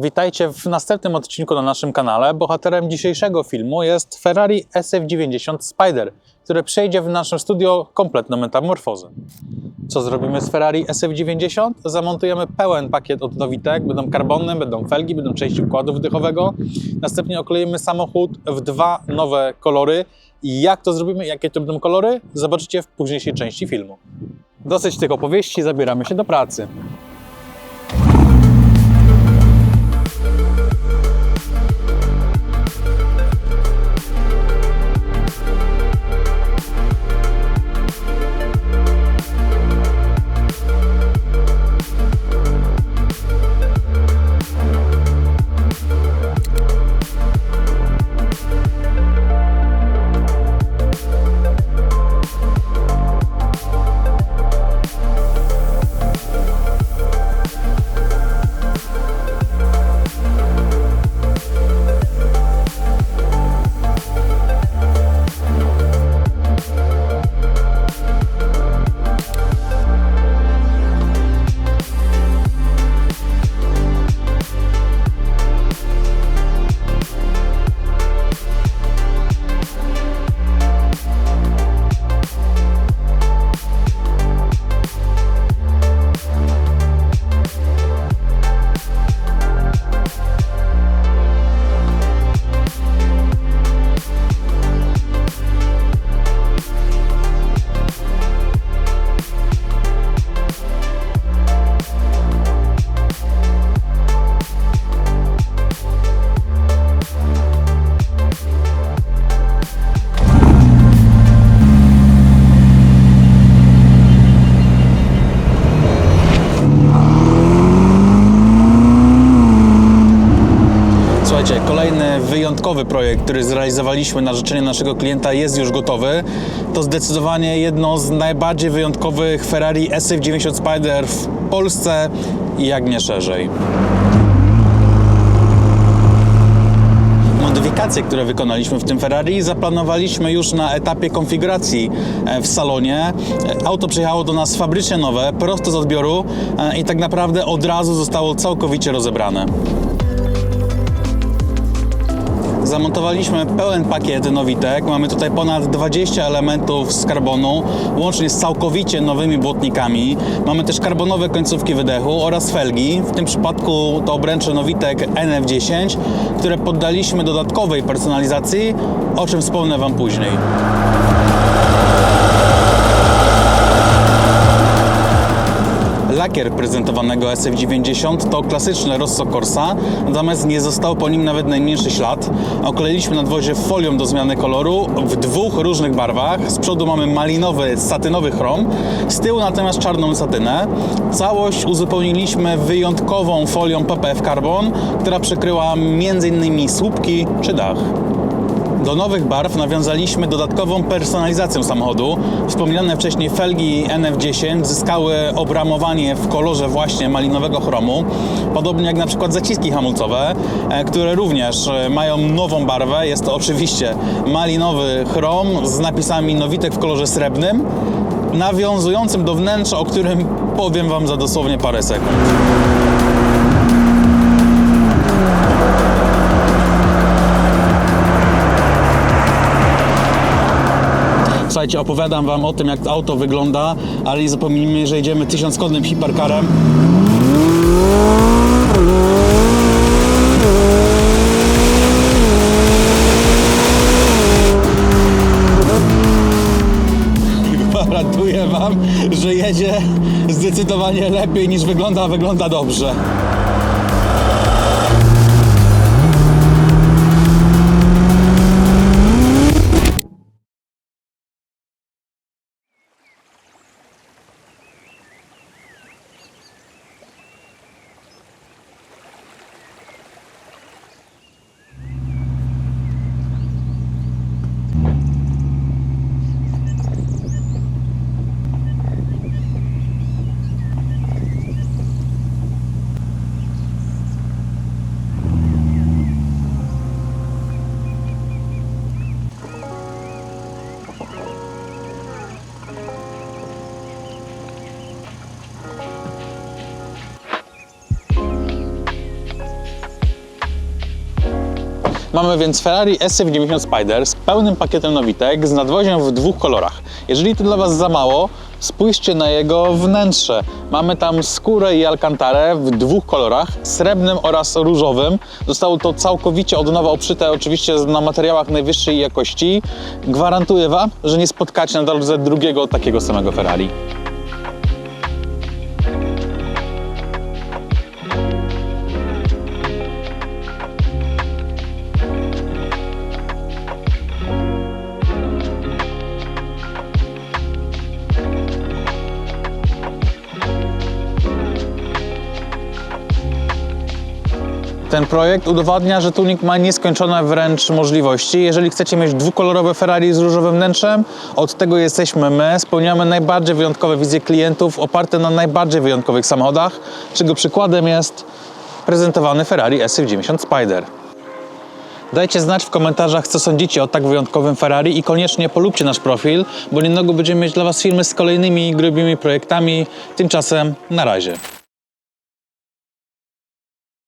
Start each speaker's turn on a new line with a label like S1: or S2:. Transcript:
S1: Witajcie w następnym odcinku na naszym kanale. Bohaterem dzisiejszego filmu jest Ferrari SF90 Spider, które przejdzie w naszym studio kompletną metamorfozę. Co zrobimy z Ferrari SF90? Zamontujemy pełen pakiet od Nowitek, będą karbony, będą felgi, będą części układu wydechowego. Następnie okleimy samochód w dwa nowe kolory. I jak to zrobimy, jakie to będą kolory, zobaczycie w późniejszej części filmu. Dosyć tych opowieści, zabieramy się do pracy. Słuchajcie, kolejny wyjątkowy projekt, który zrealizowaliśmy na życzenie naszego klienta jest już gotowy. To zdecydowanie jedno z najbardziej wyjątkowych Ferrari SF90 Spider w Polsce i jak nie szerzej. Modyfikacje, które wykonaliśmy w tym Ferrari, zaplanowaliśmy już na etapie konfiguracji e, w salonie. Auto przyjechało do nas fabrycznie nowe, prosto z odbioru e, i tak naprawdę od razu zostało całkowicie rozebrane. Zamontowaliśmy pełen pakiet nowitek. Mamy tutaj ponad 20 elementów z karbonu, łącznie z całkowicie nowymi błotnikami. Mamy też karbonowe końcówki wydechu oraz felgi. W tym przypadku to obręcze nowitek NF10, które poddaliśmy dodatkowej personalizacji, o czym wspomnę Wam później. Lakier prezentowanego SF90 to klasyczny Rosso Corsa, natomiast nie został po nim nawet najmniejszy ślad. Okleiliśmy nadwozie folią do zmiany koloru w dwóch różnych barwach. Z przodu mamy malinowy, satynowy chrom, z tyłu natomiast czarną satynę. Całość uzupełniliśmy wyjątkową folią PPF Carbon, która przykryła m.in. słupki czy dach. Do nowych barw nawiązaliśmy dodatkową personalizację samochodu. Wspomniane wcześniej felgi NF10 zyskały obramowanie w kolorze właśnie malinowego chromu, podobnie jak na przykład zaciski hamulcowe, e, które również e, mają nową barwę. Jest to oczywiście malinowy chrom z napisami Nowitek w kolorze srebrnym, nawiązującym do wnętrza, o którym powiem Wam za dosłownie parę sekund. Słuchajcie, opowiadam Wam o tym, jak to auto wygląda, ale nie zapomnijmy, że jedziemy tysiąckonnym hipercarem. Gwarantuję Wam, że jedzie zdecydowanie lepiej niż wygląda, a wygląda dobrze. Thank you. Mamy więc Ferrari SF90 Spider z pełnym pakietem nowitek, z nadwoziem w dwóch kolorach. Jeżeli to dla Was za mało, spójrzcie na jego wnętrze. Mamy tam skórę i alcantarę w dwóch kolorach, srebrnym oraz różowym. Zostało to całkowicie od nowa obszyte, oczywiście na materiałach najwyższej jakości. Gwarantuję Wam, że nie spotkacie na drodze drugiego takiego samego Ferrari. Ten projekt udowadnia, że tuning ma nieskończone wręcz możliwości. Jeżeli chcecie mieć dwukolorowe Ferrari z różowym wnętrzem, od tego jesteśmy my. Spełniamy najbardziej wyjątkowe wizje klientów oparte na najbardziej wyjątkowych samochodach, czego przykładem jest prezentowany Ferrari SF90 Spider. Dajcie znać w komentarzach, co sądzicie o tak wyjątkowym Ferrari i koniecznie polubcie nasz profil, bo niedługo będziemy mieć dla Was filmy z kolejnymi grubymi projektami. Tymczasem na razie.